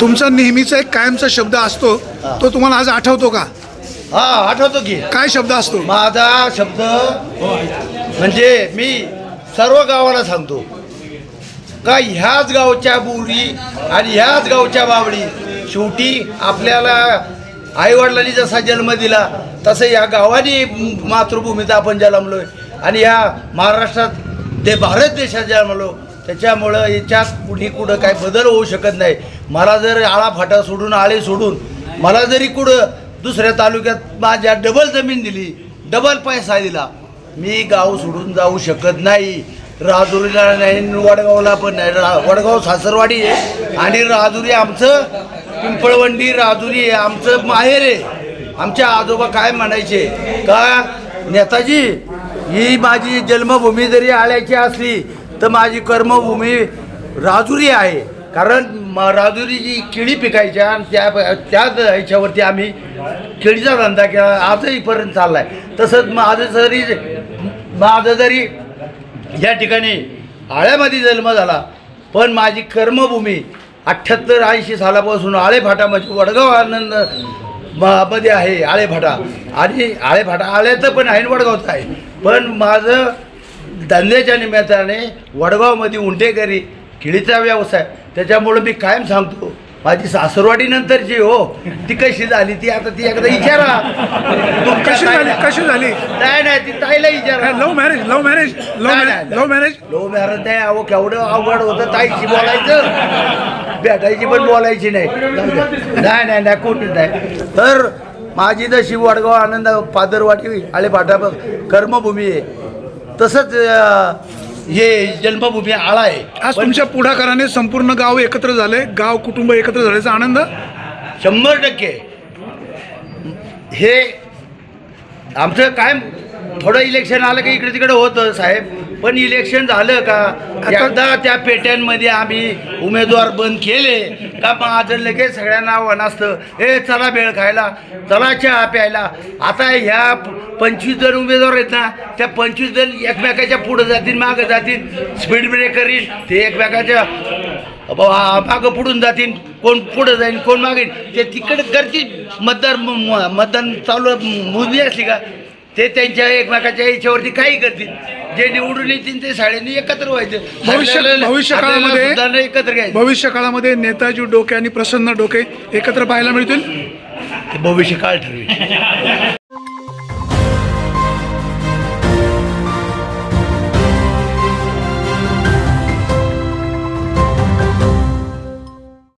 तुमचा नेहमीचा एक कायमचा शब्द असतो तो तुम्हाला आज आठवतो का? हा आठवतो की. काय शब्द असतो? माझा शब्द म्हणजे मी सर्व गावाला सांगतो. का ह्याच गावच्या बुरी आणि ह्याच गावच्या बावडी शेवटी आपल्याला आईवडिलांनी जसा जन्म दिला तसं या गावाने मातृभूमीत आपण जन्मलोय. आणि या महाराष्ट्रात ते भारत देशात जन्मलो त्याच्यामुळं याच्यात कुणी कुठं काय बदल होऊ शकत नाही. मला जर आळा फाटा सोडून आळे सोडून मला जरी कुठं दुसऱ्या तालुक्यात माझ्या डबल जमीन दिली डबल पैसा दिला मी गाव सोडून जाऊ शकत नाही. राजुरीला नाही वडगावला पण नाही. रा वडगाव सासरवाडी आहे आणि राजुरी आमचं पिंपळवंडी राजुरी आहे आमचं माहेर आहे. आमच्या आजोबा काय म्हणायचे? का नेताजी ही माझी जन्मभूमी जरी आळ्याची असली तर माझी कर्मभूमी राजुरी आहे. कारण म- राजुरी जी केळी पिकायच्या आणि त्या त्याच ह्याच्यावरती आम्ही केळीचा धंदा केला. आजही पर्यंत चाललाय. तसंच माझं जरी माझं जरी या ठिकाणी आळ्यामध्ये जन्म झाला पण माझी कर्मभूमी अठ्ठ्याहत्तर ऐंशी सालापासून आळेफाटा म्हणजे वडगाव आनंदमध्ये आहे आळेफाटा. आणि आळेफाटा आळ्याचं पण आहे वडगावचं आहे. पण माझं धंद्याच्या निमित्ताने वडगावमध्ये उंटेकरी किडीचा व्यवसाय त्याच्यामुळं मी कायम सांगतो माझी सासरवाडी नंतरची हो ती कशी झाली ती आता ती एकदा विचारा तुमच्या कशी झाली. कशी झाली? नाही नाही ती ताईला विचारा love marriage love marriage love marriage love marriage? नाही अहो केवढं अवघड होतं ताईशी बोलायचं. भेटायची पण बोलायची नाही. नाही नाही नाही कोणीच नाही. तर माझी जशी वडगाव आनंद पादरवाडी आळेपाठा कर्मभूमी आहे. तसंच हे जन्मभूमी आळा आहे. आज तुमच्या पुढाकाराने संपूर्ण गाव एकत्र झाले गाव कुटुंब एकत्र झाल्याचा आनंद? शंभर टक्के. हे आमचं काय थोडं इलेक्शन आलं की इकडे तिकडे होतं साहेब. पण इलेक्शन झालं का एकदा त्या पेट्यांमध्ये आम्ही उमेदवार बंद केले का माझं लगेच सगळ्यांना आव्हान असतं. हे चला बेळ खायला चला चहा प्यायला. आता ह्या पंचवीस जण उमेदवार आहेत ना त्या पंचवीस जण एकमेकाच्या पुढं जातील मागं जातील स्पीड ब्रेकर येईल ते एकमेकाच्या मागं पुढून जातील कोण पुढं जाईल कोण मागेल ते तिकडे घरची मतदार मतदान चालू मोजली असली का ते त्यांच्या एकमेकाच्या याच्यावरती काही करतील जे निवडून येतील ते साड्यांनी एकत्र व्हायचं. भविष्य आपल्याला- भविष्य आपल्याला काळामध्ये एकत्र घ्यायचं. भविष्य काळामध्ये नेताजी डोके आणि प्रसन्न डोके एकत्र पाहायला मिळतील? ते भविष्य काळ ठरवेल.